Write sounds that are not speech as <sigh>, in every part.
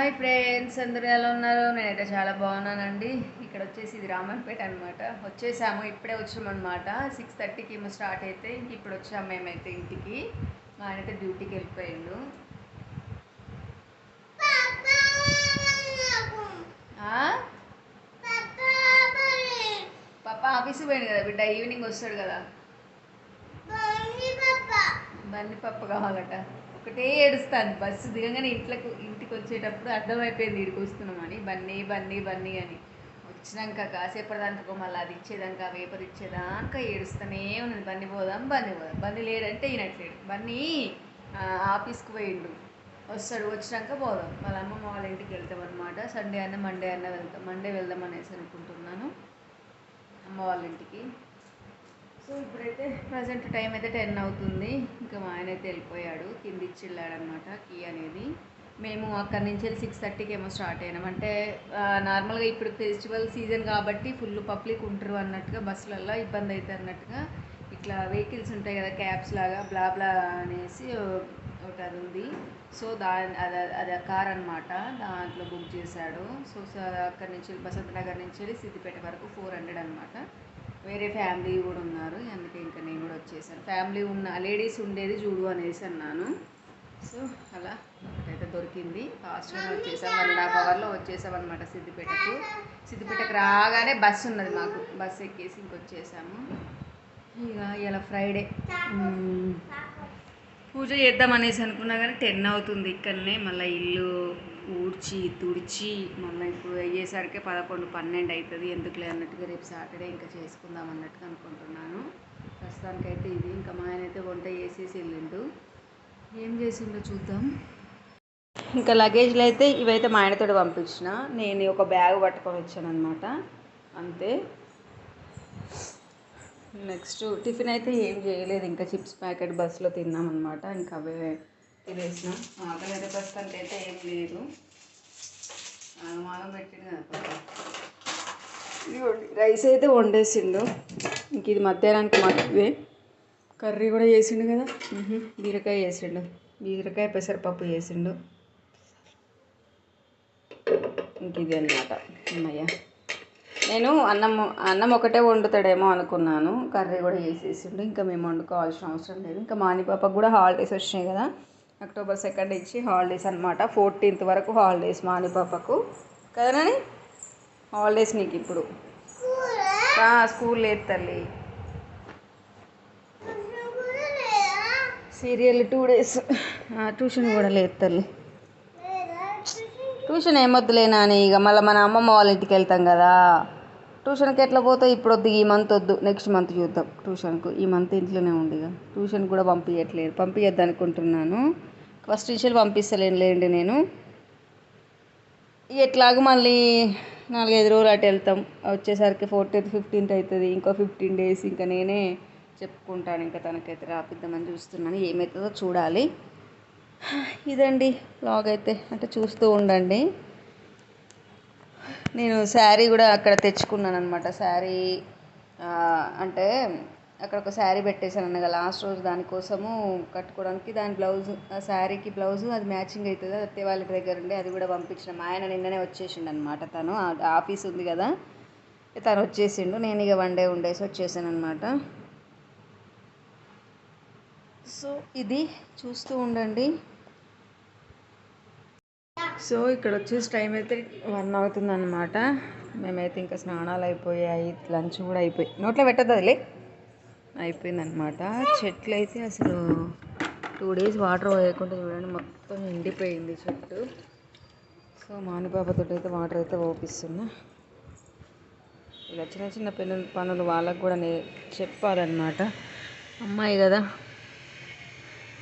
Hi friends అందరూ ఎలా ఉన్నారు? నేనైతే చాలా బాగున్నానండి. ఇక్కడ వచ్చేసి ఇది రామన్పేట అనమాట వచ్చేసాము ఇప్పుడే వచ్చామన్నమాట. సిక్స్ థర్టీకి ఏమో స్టార్ట్ అయితే ఇంక ఇప్పుడు వచ్చాము మేమైతే ఇంటికి. మా డ్యూటీకి వెళ్ళిపోయిండు. పాప ఆఫీస్కి పోయింది కదా బిడ్డ ఈవినింగ్ వస్తాడు కదా. బండి కావాలట. ఒకటే ఏడుస్తాను బస్సు దిగగానే ఇంట్లోకి ఇంటికి వచ్చేటప్పుడు అర్థమైపోయింది ఇడికి వస్తున్నామని బన్నీ బన్నీ బన్నీ అని. వచ్చినాక కాసేపటిదాకా మళ్ళీ అది ఇచ్చేదాకా వేపది ఇచ్చేదాకా ఏడుస్తూనే ఉన్నది. బన్నీ పోదాం బన్నీ పోదాం. బన్నీ లేడంటే ఈయనట్లేడు బన్నీ ఆఫీస్కి పోయిండు. వస్తాడు. వచ్చినాక పోదాం. వాళ్ళ అమ్మమ్మ వాళ్ళ ఇంటికి వెళ్తాం అనమాట సండే అన్న మండే అన్న వెళ్తాం. మండే వెళ్దాం అనేసి అనుకుంటున్నాను. అమ్మ వాళ్ళ ఇంటికి. సో ఇప్పుడైతే ప్రజెంట్ టైం అయితే టెన్ అవుతుంది. ఇంకా మా ఆయన అయితే వెళ్ళిపోయాడు. కింద ఇచ్చి వెళ్ళాడనమాట కీ అనేది. మేము అక్కడి నుంచి సిక్స్ థర్టీకి ఏమో స్టార్ట్ అయినాం. అంటే నార్మల్గా ఇప్పుడు ఫెస్టివల్ సీజన్ కాబట్టి ఫుల్ పబ్లిక్ ఉంటారు అన్నట్టుగా బస్సులలో ఇబ్బంది అవుతుంది అన్నట్టుగా. ఇట్లా వెహికల్స్ ఉంటాయి కదా క్యాబ్స్ లాగా బ్లా బ్లా అనేసి ఒకటి అది ఉంది. సో దా అది అది ఆ కార్ అనమాట దాంట్లో బుక్ చేశాడు. సో అక్కడి నుంచి బసంత నగర్ నుంచి వెళ్ళి సిద్దిపేట వరకు ఫోర్ హండ్రెడ్ అనమాట వేరే ఫ్యామిలీ కూడా ఉన్నారు. అందుకే ఇంకా నేను కూడా వచ్చేసాను. ఫ్యామిలీ ఉన్న లేడీస్ ఉండేది చూడు అనేసి అన్నాను. సో అలా ఒకటైతే దొరికింది. ఫాస్ట్గా వచ్చేసాం. వన్ అండ్ హాఫ్ అవర్లో వచ్చేసాం అనమాట సిద్దిపేటకు. సిద్దిపేటకు రాగానే బస్సు ఉన్నది మాకు. బస్సు ఎక్కేసి ఇంకొచ్చేసాము ఇక ఇలా ఫ్రైడే పూజ చేద్దాం అనేసి అనుకున్నా కానీ టెన్ అవుతుంది. ఇక్కడనే మళ్ళీ ఇల్లు ఊడ్చి తుడిచి మళ్ళీ ఇప్పుడు అయ్యేసరికి పదకొండు పన్నెండు అవుతుంది ఎందుకులే అన్నట్టుగా రేపు సాటర్డే ఇంకా చేసుకుందాం అన్నట్టుగా అనుకుంటున్నాను. ప్రస్తుతానికైతే ఇది. ఇంకా మా ఆయన అయితే వంట చేసేసి వెళ్ళిండు. ఏం చేసిండో చూద్దాం. ఇంకా లగేజ్లు అయితే ఇవైతే మా ఆయనతో పంపించిన. నేను ఒక బ్యాగ్ పట్టుకొని వచ్చాను అనమాట అంతే. నెక్స్ట్ టిఫిన్ అయితే ఏం చేయలేదు. ఇంకా చిప్స్ ప్యాకెట్ బస్సులో తిన్నామన్నమాట. ఇంకా అవే తినేసినాం ఆకలి అయితే ప్రస్తుతానికి అయితే ఏం లేదు. మాగం పెట్టింది కదా రైస్ అయితే వండేసిండు. ఇంక ఇది మధ్యాహ్నానికి మట్టువే కర్రీ కూడా చేసిండు కదా. బీరకాయ చేసిండు. బీరకాయ పెసరపప్పు చేసిండు. ఇంక ఇది అనమాట అమ్మయ్య నేను అన్నం అన్నం ఒకటే వండుతాడేమో అనుకున్నాను. కర్రీ కూడా చేసేసిండు. ఇంకా మేము వండుకోవాల్సిన అవసరం లేదు. ఇంకా మాని పాపకు కూడా హాలిడేస్ వచ్చినాయి కదా. అక్టోబర్ సెకండ్ ఇచ్చి హాలిడేస్ అనమాట ఫోర్టీన్త్ వరకు హాలిడేస్ మాని పాపకు కదనని హాలిడేస్ నీకు ఇప్పుడు. స్కూల్ లేదు తల్లి. Serial two days. ట్యూషన్ కూడా లేదు తల్లి. ట్యూషన్ ఏమొద్దులే నాని ఇక మళ్ళీ మన అమ్మమ్మ వాళ్ళ ఇంటికి వెళ్తాం కదా. ట్యూషన్కి ఎట్లా పోతే ఇప్పుడు వద్దు ఈ మంత్ వద్దు. నెక్స్ట్ మంత్ చూద్దాం ట్యూషన్కు. ఈ మంత్ ఇంట్లోనే ఉంది ఇక. ట్యూషన్ కూడా పంపించట్లేదు పంపించద్దు అనుకుంటున్నాను. ఫస్ట్ నుంచి పంపిస్తలేను లేండి నేను. ఎట్లాగో మళ్ళీ నాలుగైదు రోజులు అటు వెళ్తాం. వచ్చేసరికి ఫోర్టీన్త్ ఫిఫ్టీన్త్ అవుతుంది. ఇంకో ఫిఫ్టీన్ డేస్ ఇంకా నేనే చెప్పుకుంటాను. ఇంకా తనకైతే రాపిద్దామని చూస్తున్నాను. ఏమవుతుందో చూడాలి. ఇదండి బ్లాగ్ అయితే. అంటే చూస్తూ ఉండండి. నేను శారీ కూడా అక్కడ తెచ్చుకున్నాను అనమాట శారీ అంటే అక్కడ ఒక శారీ పెట్టేశాను అన్నగా లాస్ట్ రోజు దానికోసము కట్టుకోవడానికి. దాని బ్లౌజ్ ఆ శారీకి బ్లౌజ్ అది మ్యాచింగ్ అవుతుంది అత్తే వాళ్ళ దగ్గర ఉండి అది కూడా పంపించిన. మా ఆయన నిన్ననే వచ్చేసిండు అనమాట తను ఆఫీస్ ఉంది కదా తను వచ్చేసిండు. నేను ఇక వన్ డే ఉండేసి వచ్చేసాను అనమాట సో ఇది చూస్తూ ఉండండి. సో ఇక్కడ వచ్చేసి టైం అయితే వన్ అవుతుంది అనమాట మేమైతే ఇంకా స్నానాలు అయిపోయాయి లంచ్ కూడా అయిపోయి నోట్లో పెట్టద్దు అయిపోయిందనమాట చెట్లు అయితే అసలు టూ డేస్ వాటర్ పోయకుండా చూడండి మొత్తం ఎండిపోయింది చెట్టు. సో మానిపాపతో అయితే వాటర్ అయితే ఓపిస్తున్నా ఇలా చిన్న చిన్న పనులు పనులు వాళ్ళకు కూడా నే చెప్పాలన్నమాట. అమ్మాయి కదా.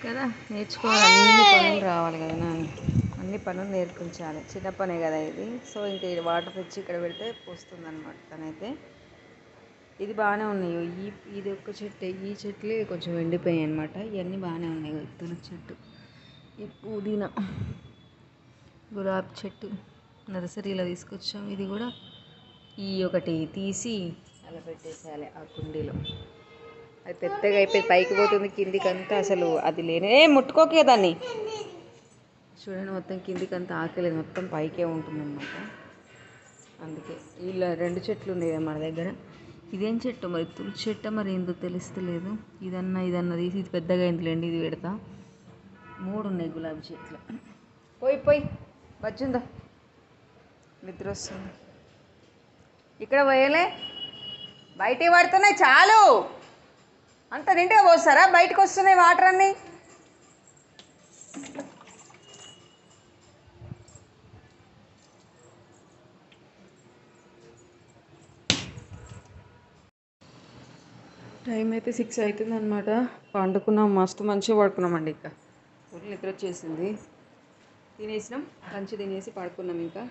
కదా నేర్చుకోవాలి. అన్ని పనులు రావాలి కదా నాన్న అన్ని పనులు నేర్పించాలి. చిన్న పనే కదా ఇది. సో ఇంకా వాటర్ తెచ్చి ఇక్కడ పెడితే పోస్తుంది అనమాట తనైతే. ఇది బాగానే ఉన్నాయి. ఈ ఇది ఒక్క చెట్టు. ఈ చెట్లే కొంచెం ఎండిపోయాయి అనమాట ఇవన్నీ బాగానే ఉన్నాయి. తన చెట్టు. ఈ పుదీనా. గులాబీ చెట్టు. నర్సరీలో తీసుకొచ్చాం. ఇది కూడా ఈ ఒకటి తీసి అలా పెట్టేసేయాలి ఆ కుండీలో. అది పెద్దగా అయిపోయి పైకి పోతుంది. కిందికి అంతా అసలు అది లేనే ఏ, ముట్టుకోకే దాన్ని. చూడండి మొత్తం కిందికి అంత ఆకలేదు మొత్తం పైకే ఉంటుందన్నమాట. అందుకే ఇలా రెండు చెట్లు ఉన్నాయి మన దగ్గర. ఇదేం చెట్టు మరి? తులసి చెట్టు మరి ఏందో తెలుస్తలేదు. ఇదన్నా ఇదన్నా తీసి ఇది పెద్దగా అయిందిలేండి ఇది పెడతా. మూడు ఉన్నాయి గులాబీ చెట్లు. పోయి పోయి. వచ్చిందా? నిద్ర వస్తుంది ఇక్కడ పోయలే. బయటే పడుతున్నాయి చాలు. అంత నిండుగా పోస్తారా? బయటకు వస్తున్నాయి వాటర్ అన్నీ? టైం అయితే సిక్స్ అవుతుంది అనమాట పండుకున్నాం మస్తు మంచిగా పడుకున్నామండి ఇంకా. ఫుల్ నిద్ర వచ్చేసింది. తినేసినాం లంచ్ తినేసి పడుకున్నాం ఇంకా.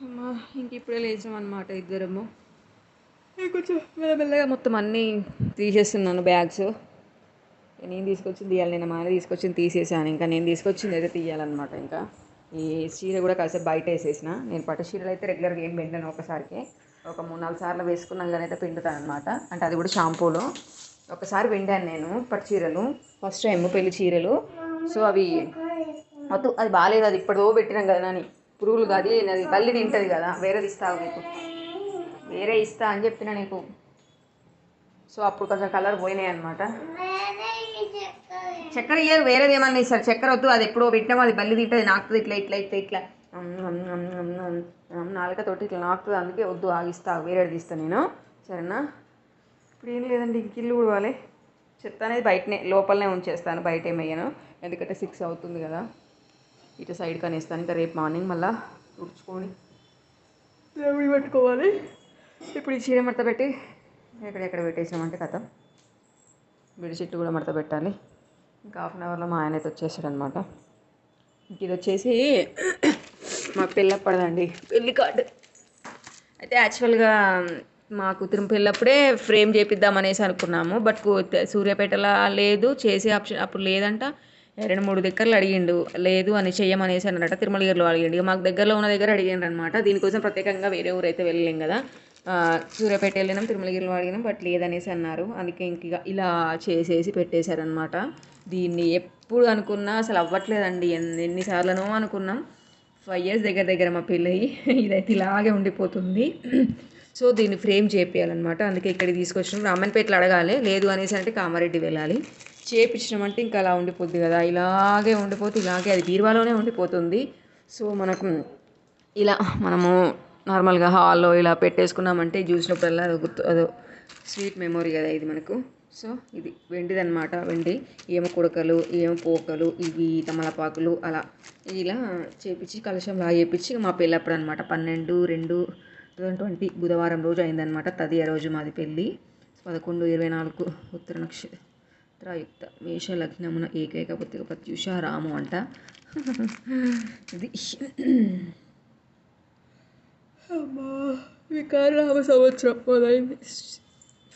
అమ్మా ఇంక ఇప్పుడే లేచినాం అనమాట ఇద్దరము కొంచెం మెల్లమెల్లగా మొత్తం అన్నీ తీసేస్తున్నాను బ్యాగ్స్. నేను తీసుకొచ్చింది తీయాలి నేను మా తీసుకొచ్చింది తీసేసాను. ఇంకా నేను తీసుకొచ్చింది అయితే తీయాలన్నమాట ఇంకా. ఈ చీర కూడా కాసేపు బయట వేసేసిన. నేను పట్టు చీరలు అయితే రెగ్యులర్గా ఏం పెట్టాను ఒకసారికి. ఒక మూడు నాలుగు సార్లు వేసుకున్నాం కానీ అయితే పిండుతాను అనమాట అంటే అది కూడా షాంపూలో. ఒకసారి పిండాను నేను పట్టు చీరలు. ఫస్ట్ టైం పెళ్ళి చీరలు. సో అవి మొత్తం అది బాగాలేదు. అది ఇప్పటిదో పెట్టినాం కదా అని పురుగులు కాదు అది? బల్లి తింటుంది కదా. వేరేది ఇస్తావు నీకు. వేరే ఇస్తా అని చెప్పిన నీకు. సో అప్పుడు కొంచెం కలర్ పోయినాయి అనమాట చక్కెర ఇయ్యారు వేరేది ఏమన్నా ఇస్తారు. చక్కెర వద్దు అది ఎప్పుడో పెట్టినామో అది బల్లి తింటుంది నాకు ఇట్లా ఇట్లా ఇట్లా ఇట్లా. నాలుకతోటి ఇట్లా నాకుతుంది అందుకే వద్దు ఆగిస్తా వేరేది తీస్తాను నేను. సరేనా? ఇప్పుడు ఏం లేదండి ఇంక ఇల్లు ఉడవాలి చెత్త అనేది బయటనే లోపలనే ఉంచేస్తాను బయట ఏమయ్యాను ఎందుకంటే సిక్స్ అవుతుంది కదా. ఇటు సైడ్ కనేస్తాను ఇంకా రేపు మార్నింగ్ మళ్ళీ ఉడుచుకొని దేవుడి పెట్టుకోవాలి. ఇప్పుడు ఈ చీర మడత పెట్టి ఎక్కడెక్కడ పెట్టేసామంటే కథ. బెడ్షీట్ కూడా మడత పెట్టాలి. ఇంకా హాఫ్ అన్ అవర్లో మా ఆయన అయితే వచ్చేసాడు అనమాట ఇంక ఇది వచ్చేసి మా పెళ్ళప్పడదండి పెళ్ళి కార్డు అయితే యాక్చువల్గా మా కూతురు పెళ్ళప్పుడే ఫ్రేమ్ చేపిద్దాం అనేసి అనుకున్నాము బట్ సూర్యాపేటలో లేదు చేసే ఆప్షన్ అప్పుడు లేదంట. రెండు మూడు దగ్గరలు అడిగిండు. లేదు అని చెయ్యమనేసి అన్నట తిరుమలగిరిలో అడిగిండు. ఇక మాకు దగ్గరలో ఉన్న దగ్గర అడిగిండు అనమాట దీనికోసం ప్రత్యేకంగా వేరే ఊరు అయితే వెళ్ళలేం కదా. సూర్యాపేట వెళ్ళినాం తిరుమలగిరిలో అడిగినాం బట్ లేదనేసి అన్నారు. అందుకే ఇంక ఇక ఇలా చేసేసి పెట్టేశారనమాట దీన్ని ఎప్పుడు అనుకున్నా అసలు అవ్వట్లేదండి. ఎన్ని ఎన్నిసార్లనో అనుకున్నాం. ఫైవ్ ఇయర్స్ దగ్గర దగ్గర మా పెళ్ళయి <laughs> ఇదైతే ఇలాగే ఉండిపోతుంది. <clears throat> సో దీన్ని ఫ్రేమ్ చేపియాలన్నమాట అందుకే ఇక్కడికి తీసుకొచ్చిన. రామన్పేటలో అడగాలి. లేదు అనేసి అంటే కామారెడ్డి వెళ్ళాలి. చేపించినామంటే ఇంకా అలా ఉండిపోద్ది కదా. ఇలాగే ఉండిపోతే ఇలాగే అది బీరువాలోనే ఉండిపోతుంది. సో మనకు ఇలా మనము నార్మల్గా హాల్లో ఇలా పెట్టేసుకున్నామంటే చూసినప్పుడల్లా అది గుర్తు అదో స్వీట్ మెమొరీ కదా ఇది మనకు. సో ఇది వెండిదన్నమాట. వెండి ఏమో కుడకలు ఏమో పోకలు ఇవి తమలపాకులు అలా ఇలా చేపించి కలశంలా చేపించి మా పెళ్ళప్పుడు అనమాట పన్నెండు రెండు టూ థౌజండ్ ట్వంటీ బుధవారం రోజు అయిందనమాట తదియ రోజు మాది పెళ్ళి. పదకొండు ఇరవై నాలుగు ఉత్తర నక్షత్రయుక్త మేష లగ్నమున ఏకైక పుత్రిక ప్రత్యూష రాము అంట. ఇది. అమ్మా వికారామ సంవత్సరం మొదలైంది.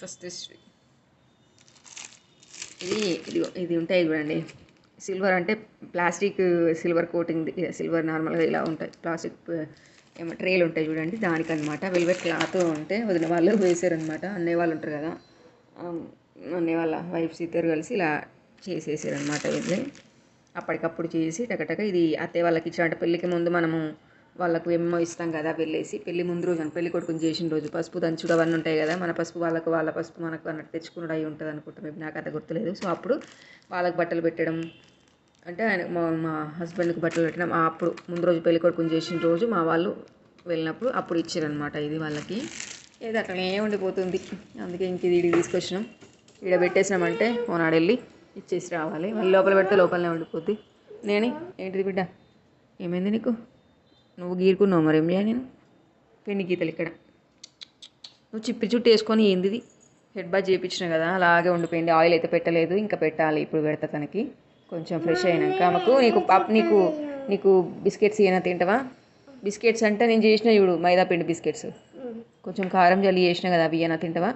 ఫస్ట్ హిస్టరీ ఇది ఇది ఇది ఉంటాయి చూడండి. సిల్వర్ అంటే ప్లాస్టిక్ సిల్వర్ కోటింగ్ సిల్వర్ నార్మల్గా ఇలా ఉంటాయి. ప్లాస్టిక్ ఏమో ట్రేలు ఉంటాయి చూడండి. దానికి అనమాట వెల్వెట్ క్లాత్ ఉంటే వదిన వాళ్ళు వేసారనమాట అన్నయ్య వాళ్ళు ఉంటారు కదా. అన్నయ్య వాళ్ళ వైఫ్స్ ఇద్దరు కలిసి ఇలా చేసేసారనమాట ఇది అప్పటికప్పుడు చేసి టకటక ఇది అత్తయ్య వాళ్ళకి ఇచ్చిన పెళ్ళికి ముందు మనము వాళ్ళకు ఏమో ఇస్తాం కదా వెళ్ళేసి పెళ్ళి ముందు రోజు అని పెళ్ళి కొడుకుని చేసిన రోజు పసుపు దంచుడు అవన్నీ ఉంటాయి కదా మన పసుపు వాళ్ళకు వాళ్ళ పసుపు మనకు అన్నట్టు తెచ్చుకున్నాడు అయి ఉంటుంది అనుకుంటాం. మేబీ నాకు అంత గుర్తులేదు. సో అప్పుడు వాళ్ళకి బట్టలు పెట్టడం అంటే ఆయన మా మా హస్బెండ్కి బట్టలు పెట్టడం అప్పుడు ముందు రోజు పెళ్ళి కొడుకుని చేసిన రోజు మా వాళ్ళు వెళ్ళినప్పుడు అప్పుడు ఇచ్చారనమాట ఇది వాళ్ళకి. ఏది అట్లనే ఉండిపోతుంది. అందుకే ఇంక ఇది ఇడికి తీసుకొచ్చినాం. ఇక్కడ పెట్టేసినామంటే ఓనాడు వెళ్ళి ఇచ్చేసి రావాలి. మళ్ళీ లోపల పెడితే లోపలనే ఉండిపోద్ది. నేని ఏంటిది బిడ్డ? ఏమైంది నీకు? నువ్వు గీరుకున్నావు మరి ఏం చేయాలి నేను? పెళ్ళి గీతలు ఇక్కడ. నువ్వు చిప్పి చుట్టూ వేసుకొని ఏంది? హెడ్ బాత్ చేయించిన కదా అలాగే ఉండిపోయింది. ఆయిల్ అయితే పెట్టలేదు ఇంకా పెట్టాలి. ఇప్పుడు పెడతా తనకి. కొంచెం ఫ్రెష్ అయినాక ఆమెకు నీకు నీకు నీకు బిస్కెట్స్ ఏమైనా తింటావా? బిస్కెట్స్ అంటే నేను చేసిన చూడు మైదా పిండి బిస్కెట్స్. కొంచెం కారం జల్లి చేసిన కదా అవి ఏమైనా తింటావా?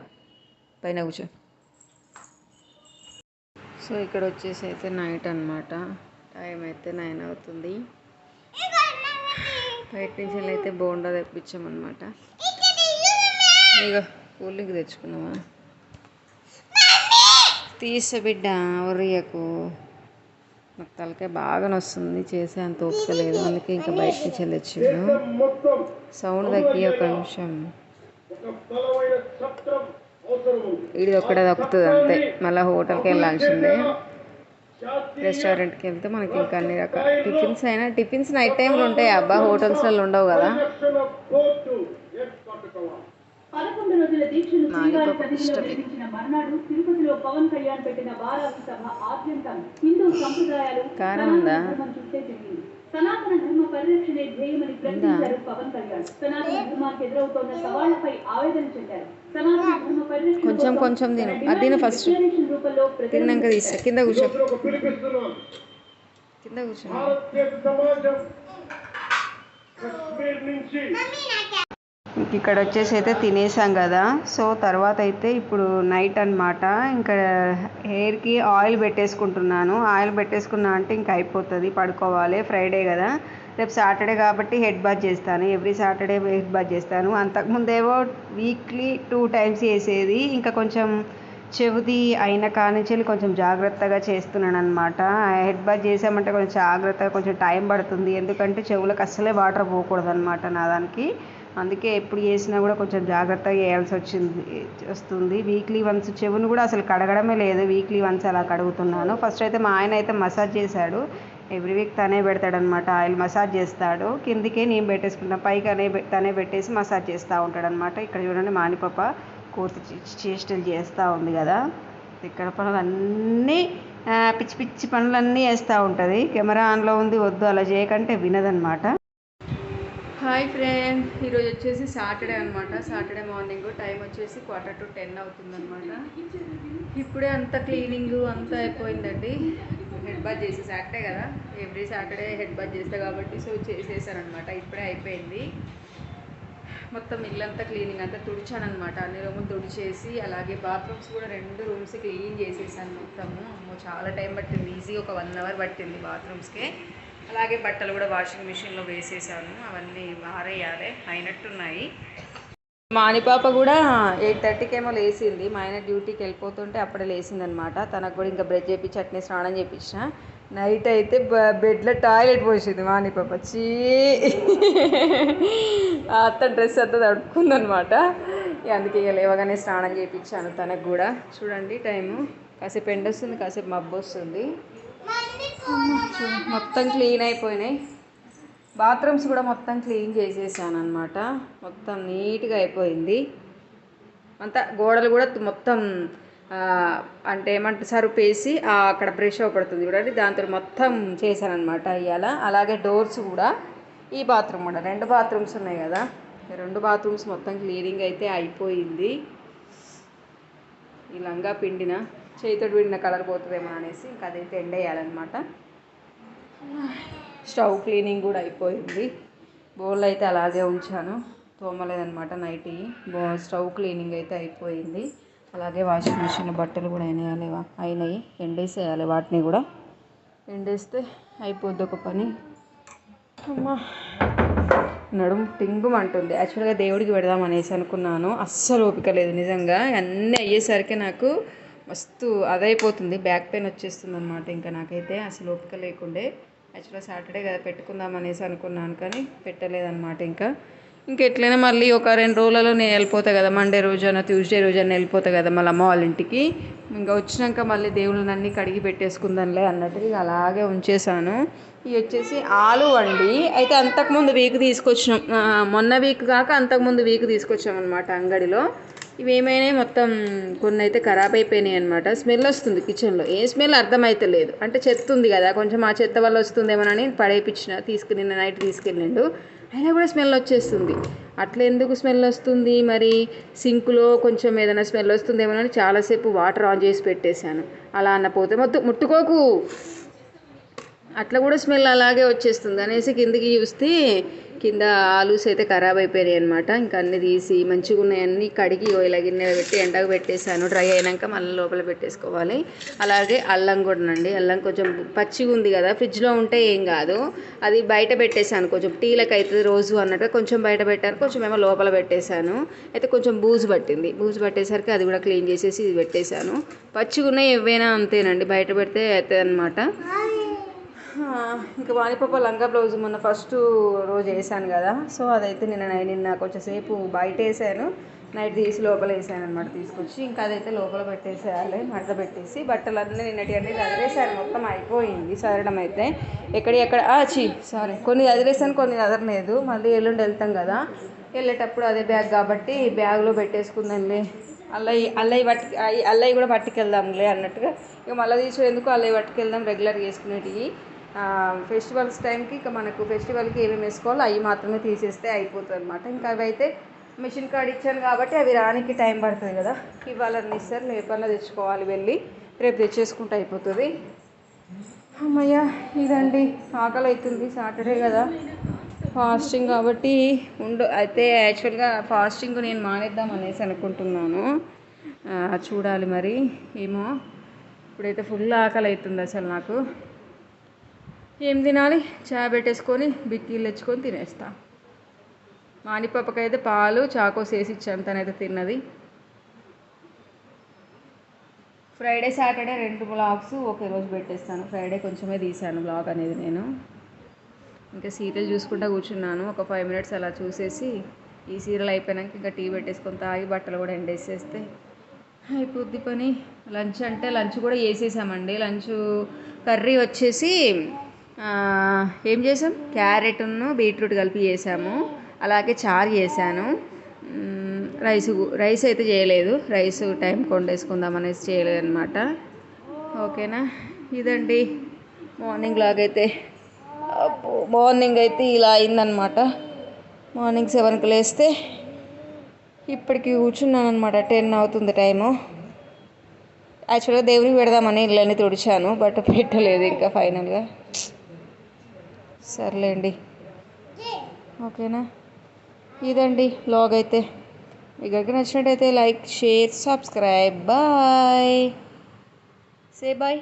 పైన కూర్చో. సో ఇక్కడ వచ్చేసి అయితే నైట్ అనమాట టైం అయితే నైన్ అవుతుంది. బయట నుంచి అయితే బోండా తెప్పించామన్నమాట. ఇక కూల్ డ్రింక్ తెచ్చుకున్నావా తీసే బిడ్డ ఒరియకు నాకు తలకాయ బాగా నొస్తుంది చేసే అంత ఓపిక లేదు. అందుకే ఇంకా బయట నుంచి తెచ్చిండు. సౌండ్ తగ్గి ఒక నిమిషం. ఇది ఒక్కడే దక్కుతుంది అంతే. మళ్ళీ హోటల్కి వెళ్ళాల్సిందే రెస్టారెంట్కి వెళ్తే మనకి ఇంకా అన్ని రకాల టిఫిన్స్ అయినా టిఫిన్స్ నైట్ టైంలో ఉంటాయి. అబ్బా హోటల్స్లలో ఉండవు కదా. పదకొండు రోజుల మర్నాడు తిరుపతిలో పవన్ కళ్యాణ్ పెట్టిన సభ ఆద్యంతం. హిందూ సంప్రదాయాలు కారం సనాతన ఉందా? ధర్మం చుట్టే తిరిగింది సనాతన ధర్మ పరిరక్షణే ధ్యేయమని ప్రకటించారు పవన్ కళ్యాణ్. సనాతన ధర్మానికి ఎదురవుతోన్న సవాళ్ళపై ఆవేదన చెందారు. కొంచెం కొంచెం తిను. అది తిను ఫస్ట్. తిన్నాక తీస్తా కింద కూర్చో. కింద కూర్చో. ఇక్కడ వచ్చేసి అయితే తినేసాం కదా. సో తర్వాత అయితే ఇప్పుడు నైట్ అన్నమాట. ఇంకా హెయిర్కి ఆయిల్ పెట్టేసుకుంటున్నాను. ఆయిల్ పెట్టేసుకున్నా అంటే ఇంకా అయిపోతుంది. పడుకోవాలి. ఫ్రైడే కదా. రేపు సాటర్డే కాబట్టి హెడ్ బాత్ చేస్తాను. ఎవ్రీ సాటర్డే హెడ్ బాత్ చేస్తాను. అంతకుముందేవో వీక్లీ టూ టైమ్స్ చేసేది. ఇంకా కొంచెం చెవిది అయిన కానించి కొంచెం జాగ్రత్తగా చేస్తున్నాను అనమాట హెడ్ బాత్ చేసామంటే కొంచెం జాగ్రత్తగా కొంచెం టైం పడుతుంది. ఎందుకంటే చెవులకు అస్సలే వాటర్ పోకూడదు అనమాట నా దానికి. అందుకే ఎప్పుడు చేసినా కూడా కొంచెం జాగ్రత్తగా చేయాల్సి వచ్చింది వస్తుంది. వీక్లీ వన్స్ చెవును కూడా అసలు కడగడమే లేదు. వీక్లీ వన్స్ అలా కడుగుతున్నాను. ఫస్ట్ అయితే మా ఆయన అయితే మసాజ్ చేశాడు. ఎవ్రీ వీక్ తనే పెడతాడనమాట. ఆయిల్ మసాజ్ చేస్తాడు. కిందికే నేను పెట్టేసుకుంటాను పైకి అనే తనే పెట్టేసి మసాజ్ చేస్తూ ఉంటాడనమాట. ఇక్కడ చూడండి మానిపప్ప కోతి చేష్టలు చేస్తూ ఉంది కదా. ఇక్కడ పనులు అన్నీ పిచ్చి పిచ్చి పనులన్నీ వేస్తూ ఉంటుంది. కెమెరా ఆన్లో ఉంది వద్దు అలా చేయకంటే వినదనమాట. హాయ్ ఫ్రెండ్ ఈరోజు వచ్చేసి సాటర్డే అనమాట సాటర్డే మార్నింగ్ టైం వచ్చేసి క్వార్టర్ టు టెన్ అవుతుందన్నమాట. ఇప్పుడే అంత క్లీనింగ్ అంతా అయిపోయిందండి. హెడ్ బాత్ చేసి సాటర్డే కదా ఎవ్రీ సాటర్డే హెడ్ బాత్ చేస్తా కాబట్టి సో చేసేసానమాట ఇప్పుడే అయిపోయింది. మొత్తం ఇల్లంతా క్లీనింగ్ అంతా తుడిచానమాట అన్ని రూములు తుడిచేసి అలాగే బాత్రూమ్స్ కూడా రెండు రూమ్స్ క్లీన్ చేసేసాను మొత్తము. చాలా టైం పట్టింది. ఈజీగా ఒక వన్ అవర్ పట్టింది బాత్రూమ్స్కే. అలాగే బట్టలు కూడా వాషింగ్ మిషన్లో వేసేసాను. అవన్నీ ఆరేయాలి అయినట్టున్నాయి. మాని పాప కూడా ఎయిట్ థర్టీకి ఏమో లేచింది మా ఆయన డ్యూటీకి వెళ్ళిపోతుంటే అప్పుడే లేచిందనమాట తనకు కూడా ఇంకా బ్రెడ్ చేపి చట్నీ స్నానం చేపించిన నైట్ అయితే బ- బెడ్లో టాయిలెట్ పోసింది మానిపాప చీ! అత్త డ్రెస్ అంతా తడుపుకుందనమాట అందుకే ఇక లేవగానే స్నానం చేయించాను తనకు కూడా. చూడండి టైము. కాసేపు ఎండ వస్తుంది కాసేపు మబ్బు వస్తుంది మొత్తం క్లీన్ అయిపోయినాయి. బాత్రూమ్స్ కూడా మొత్తం క్లీన్ చేసేసాను అనమాట మొత్తం నీట్గా అయిపోయింది. అంతా గోడలు కూడా మొత్తం అంటే ఏమంటారు సరుపు వేసి అక్కడ బ్రష్ అవపడుతుంది చూడండి దాంతో మొత్తం చేశాను అనమాట ఇవాళ అలాగే డోర్స్ కూడా ఈ బాత్రూమ్ కూడా రెండు బాత్రూమ్స్ ఉన్నాయి కదా. రెండు బాత్రూమ్స్ మొత్తం క్లీనింగ్ అయితే అయిపోయింది. ఈ లంగా పిండిన చేతితో విడిన కలర్ పోతుందేమో అనేసి ఇంకా అదైతే ఎండేయాలన్నమాట స్టవ్ క్లీనింగ్ కూడా అయిపోయింది. బౌల్ అయితే అలాగే ఉంచాను. తోమలేదనమాట నైట్. బో స్టవ్ క్లీనింగ్ అయితే అయిపోయింది. అలాగే వాషింగ్ మిషన్ బట్టలు కూడా అయినాయి. అయినాయి ఎండేసేయాలి వాటిని కూడా. ఎండేస్తే అయిపోద్ది ఒక పని. అమ్మా నడుము టింగుమంటుంది. యాక్చువల్గా దేవుడికి పెడదాం అనేసి అనుకున్నాను. అస్సలు ఓపిక లేదు నిజంగా. అన్నీ అయ్యేసరికి నాకు మస్తు అదైపోతుంది. బ్యాక్ పెయిన్ వచ్చేస్తుంది అనమాట ఇంకా నాకైతే అసలు ఓపిక లేకుండే. యాక్చువల్గా సాటర్డే కదా పెట్టుకుందాం అనేసి అనుకున్నాను కానీ పెట్టలేదన్నమాట ఇంకా. ఇంకా ఎట్లయినా మళ్ళీ ఒక రెండు రోజులలో నేను వెళ్ళిపోతా కదా. మండే రోజున ట్యూస్డే రోజున వెళ్ళిపోతా కదా మళ్ళీ అమ్మ వాళ్ళ ఇంటికి. ఇంకా వచ్చినాక మళ్ళీ దేవుళ్ళని అన్నీ కడిగి పెట్టేసుకుందాంలే అన్నట్టు అలాగే ఉంచేసాను ఇవి వచ్చేసి ఆలు అండి అయితే అంతకుముందు వీక్ తీసుకొచ్చినాం. మొన్న వీక్ కాక అంతకుముందు వీక్ తీసుకొచ్చాం అనమాట అంగడిలో. ఇవి ఏమైనా మొత్తం కొన్ని అయితే ఖరాబ్ అయిపోయినాయి అనమాట స్మెల్ వస్తుంది కిచెన్లో ఏ స్మెల్ అర్థమైతే లేదు. అంటే చెత్త ఉంది కదా కొంచెం ఆ చెత్త వల్ల వస్తుందేమోనని పడేపించిన తీసుకుని నిన్న నైట్ తీసుకెళ్ళిండు. అయినా కూడా స్మెల్ వచ్చేస్తుంది. అట్లా ఎందుకు స్మెల్ వస్తుంది? మరి సింక్లో కొంచెం ఏదైనా స్మెల్ వస్తుందేమోనని చాలాసేపు వాటర్ ఆన్ చేసి పెట్టేశాను. అలా అన్నపోతే మొత్తం ముట్టుకోకు. అట్లా కూడా స్మెల్ అలాగే వచ్చేస్తుంది. అనేసి కిందికి చూస్తే కింద ఆలూస్ అయితే ఖరాబ్ అయిపోయాయి అనమాట ఇంకా అన్ని తీసి మంచిగా ఉన్నాయన్నీ కడిగి ఇలా గిన్నె పెట్టి ఎండకు పెట్టేశాను డ్రై అయినాక మళ్ళీ లోపల పెట్టేసుకోవాలి. అలాగే అల్లం కూడానండి అల్లం కొంచెం పచ్చిగా ఉంది కదా. ఫ్రిడ్జ్లో ఉంటే ఏం కాదు. అది బయట పెట్టేశాను కొంచెం టీలకు అవుతుంది రోజు అన్నట్టు కొంచెం బయట పెట్టాను. కొంచెం ఏమో లోపల పెట్టేశాను అయితే కొంచెం బూజు పట్టింది. బూజు పట్టేసరికి అది కూడా క్లీన్ చేసేసి ఇది పెట్టేశాను పచ్చిగా ఉన్నాయి. ఏవైనా అంతేనండి. బయట పెడితే అవుతుంది అనమాట ఇంకా వాణిపాప లంగా బ్లౌజ్ మొన్న ఫస్ట్ రోజు వేసాను కదా. సో అదైతే నిన్న నై- నిన్న కొంచెంసేపు బయట వేసాను. నైట్ తీసి లోపల వేసాను అనమాట తీసుకొచ్చి. ఇంకా అదైతే లోపల పెట్టేసేయాలి మడత పెట్టేసి. బట్టలన్నీ నిన్నటి అన్ని చదివేసాను మొత్తం అయిపోయింది సరడం అయితే. ఎక్కడి ఎక్కడ చీ సారీ కొన్ని చదివేసాను కొన్ని చదవలేదు మళ్ళీ ఎల్లుండి వెళ్తాం కదా. వెళ్ళేటప్పుడు అదే బ్యాగ్ కాబట్టి బ్యాగ్లో పెట్టేసుకుందండి. అల్లయ్య అల్లయ్య పట్టి అయ్యి- అల్లయ్య కూడా పట్టుకెళ్దాంలే అన్నట్టుగా. ఇక మళ్ళీ తీసుకునేందుకు అల్లయ్య పట్టుకెళ్దాం రెగ్యులర్గా వేసుకునేటివి. ఫెస్టివల్స్ టైంకి ఇక మనకు ఫెస్టివల్కి ఏమేమి వేసుకోవాలో అవి మాత్రమే తీసేస్తే అయిపోతుంది అనమాట ఇంకా అవి అయితే మిషన్ కార్డ్ ఇచ్చాను కాబట్టి అవి రానికి టైం పడుతుంది కదా. ఇవాళ ఇస్తారు రేపన్నా తెచ్చుకోవాలి వెళ్ళి రేపు తెచ్చేసుకుంటే అయిపోతుంది. అమ్మయ్య ఇదండి ఆకలి అవుతుంది సాటర్డే కదా. ఫాస్టింగ్ కాబట్టి ఉండు అయితే యాక్చువల్గా ఫాస్టింగ్ నేను మానేద్దాం అనేసి అనుకుంటున్నాను. చూడాలి మరి ఏమో. ఇప్పుడైతే ఫుల్ ఆకలి అవుతుంది అసలు నాకు. ఏం తినాలి? చాయ్ పెట్టేసుకొని బిక్కీలు తెచ్చుకొని తినేస్తా. మానిపప్పకైతే పాలు చాకోస్ వేసి ఇచ్చాను తనైతే తిన్నది. ఫ్రైడే సాటర్డే రెండు బ్లాగ్స్ ఒకే రోజు పెట్టేస్తాను. ఫ్రైడే కొంచెమే తీసాను బ్లాగ్ అనేది నేను. ఇంకా సీరియల్ చూసుకుంటా కూర్చున్నాను. ఒక ఫైవ్ మినిట్స్ అలా చూసేసి ఈ సీరియల్ అయిపోయాక ఇంకా టీ పెట్టేసుకొని తాగి బట్టలు కూడా ఎండేసేస్తే అయిపోద్ది పని. లంచ్ అంటే లంచ్ కూడా వేసేసామండి లంచ్ కర్రీ వచ్చేసి ఏం చేసాం? క్యారెట్ను బీట్రూట్ కలిపి చేసాము. అలాగే చారు చేశాను. రైస్ రైస్ అయితే చేయలేదు. రైస్ టైం కొండేసుకుందాం అనేసి చేయలేదు అనమాట ఓకేనా? ఇదండి. మార్నింగ్ లాగైతే మార్నింగ్ అయితే ఇలా అయిందనమాట మార్నింగ్ సెవెన్కి లేస్తే ఇప్పటికి కూర్చున్నాను అనమాట టెన్ అవుతుంది టైము. యాక్చువల్గా దేవునికి పెడదామని ఇళ్ళని తుడిచాను బట్ పెట్టలేదు ఇంకా ఫైనల్గా. సర్లేండి. ఓకేనా? ఇదండి బ్లాగ్ అయితే. మీకు నచ్చినట్టయితే like share subscribe. Bye. Say bye.